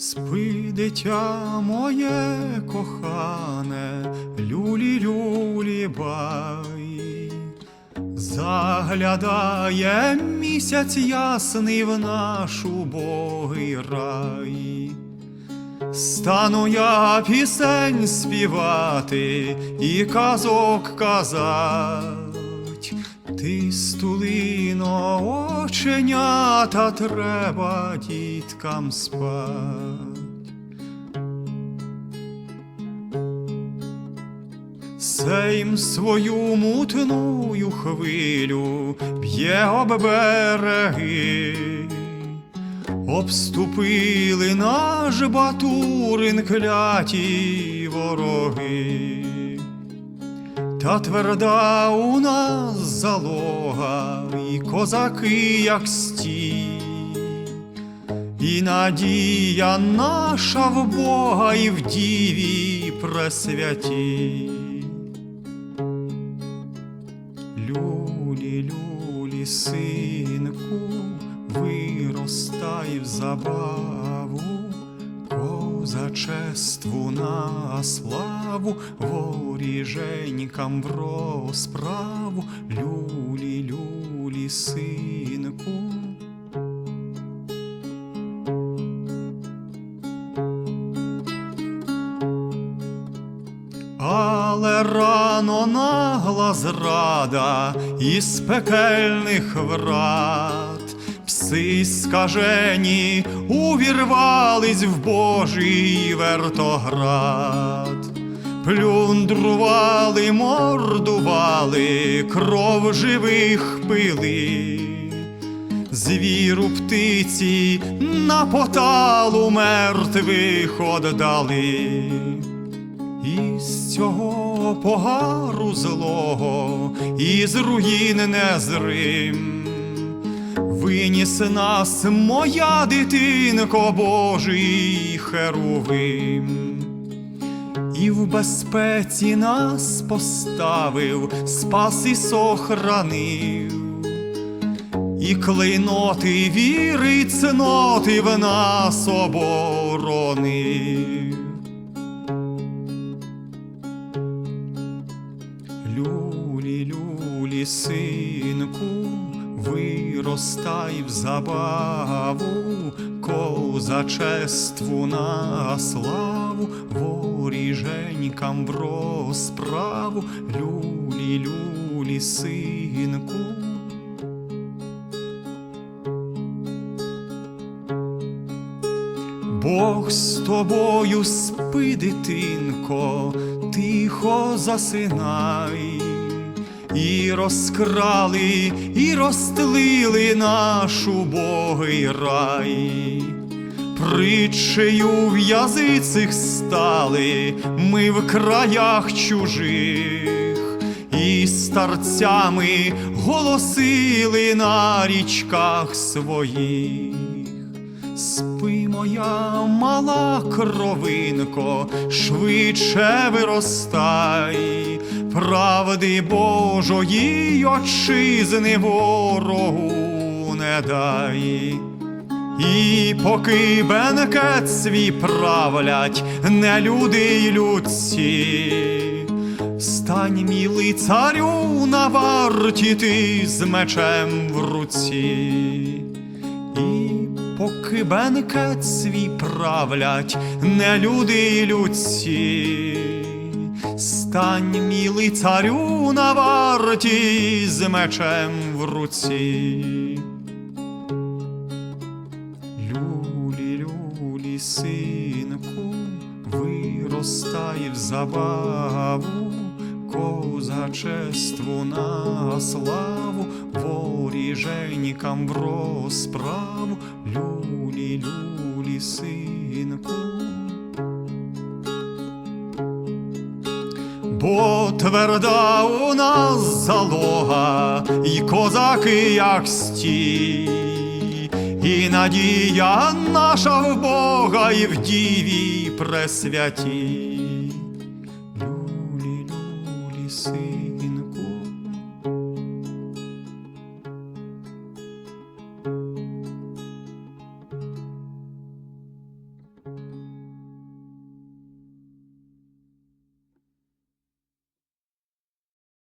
Спи, дитя моє кохане, люлі люлі бай, заглядає місяць ясний в наш убогий рай. Стану я пісень співати і казок казать, ти стулино оченята треба діткам спать. Сейм свою мутную хвилю б'є об береги, обступили наш Батурин кляті вороги, та тверда у нас залога, і козаки, як стій, і надія наша в Бога і в діві пресвятій. Люлі, люлі, синку, виростай в забаву, козачеству на славу, воріженькам в розправу, люлі, люлі, синку. Але рано нагла зрада із пекельних врат, пси скажені увірвались в Божий вертоград, плюндрували, мордували, кров живих пили. Звіру птиці на поталу мертвих оддали. Із цього погару злого, із руїн незрим, виніс нас моя дитинко Божий херувим, і в безпеці нас поставив, спас і сохранив. І клейноти віри цноти в нас оборонив. Люлі, люлі, синку, виростай в забаву, козачеству на славу, воріженькам в розправу, люлі, люлі, синку. Бог з тобою спи, дитинко, тихо засинай, і розкрали, і розтлили наш убогий рай. Притчею в язицих стали ми в краях чужих, і старцями голосили на річках своїх. Спи, моя мала кровинко, швидше виростай, правди Божої отчизни ворогу не дай. І поки бенкет свій правлять не люди й людці, стань мілий царю на варті ти з мечем в руці. І поки бенкет свій правлять не люди й людці, стань мілий царю на варті з мечем в руці. Люлі, люлі, синку, виростай в забаву, козачеству на славу, воріженькам в розправу, люлі, люлі, синку. Бо тверда у нас залога, і козаки, як стій, і надія наша в Бога, і в діві пресвятій. Люлі, люлі, си.